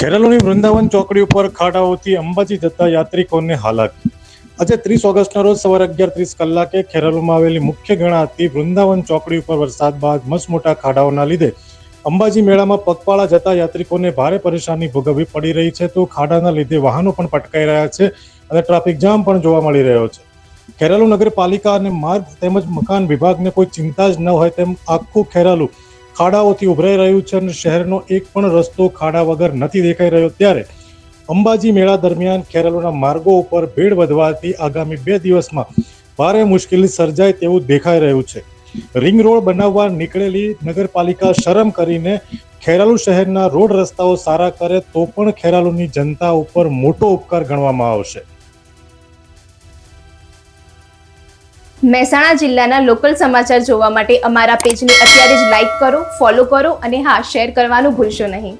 ખેરાલુની વૃંદાવન ચોકડી ઉપર ખાડાઓથી અંબાજી જતા યાત્રિકોને હાલાકી. આજે ત્રીસ ઓગસ્ટના રોજ સવારે અગિયાર ત્રીસ કલાકે ખેરાલુમાં આવેલી મુખ્ય ગણાતી વૃંદાવન ચોકડી ઉપર વરસાદ બાદ મસમોટા ખાડાઓના લીધે અંબાજી મેળામાં પગપાળા જતા યાત્રિકોને ભારે પરેશાની ભોગવવી પડી રહી છે તો ખાડાના લીધે વાહનો પણ પટકાઈ રહ્યા છે અને ટ્રાફિક જામ પણ જોવા મળી રહ્યો છે. ખેરાલુ નગરપાલિકા અને માર્ગ તેમજ મકાન વિભાગને કોઈ ચિંતા જ ન હોય તેમ આખું ખેરાલુ ખાડાઓથી ઉભરાઈ રહ્યું છે અને શહેરનો એક પણ રસ્તો ખાડા વગર નથી દેખાઈ રહ્યો. ત્યારે અંબાજી મેળા દરમિયાન ખેરાલુના માર્ગો ઉપર ભીડ વધવાથી આગામી બે દિવસમાં ભારે મુશ્કેલી સર્જાય તેવું દેખાઈ રહ્યું છે. રિંગ રોડ બનાવવા નીકળેલી નગરપાલિકા શરમ કરીને ખેરાલુ શહેરના રોડ રસ્તાઓ સારા કરે તો પણ ખેરાલુની જનતા ઉપર મોટો ઉપકાર ગણવામાં આવશે. મહેસાણા જિલ્લાના લોકલ સમાચાર જોવા માટે અમારા પેજને અત્યારે જ લાઈક કરો ફોલો કરો અને હા શેર કરવાનું ભૂલશો નહીં.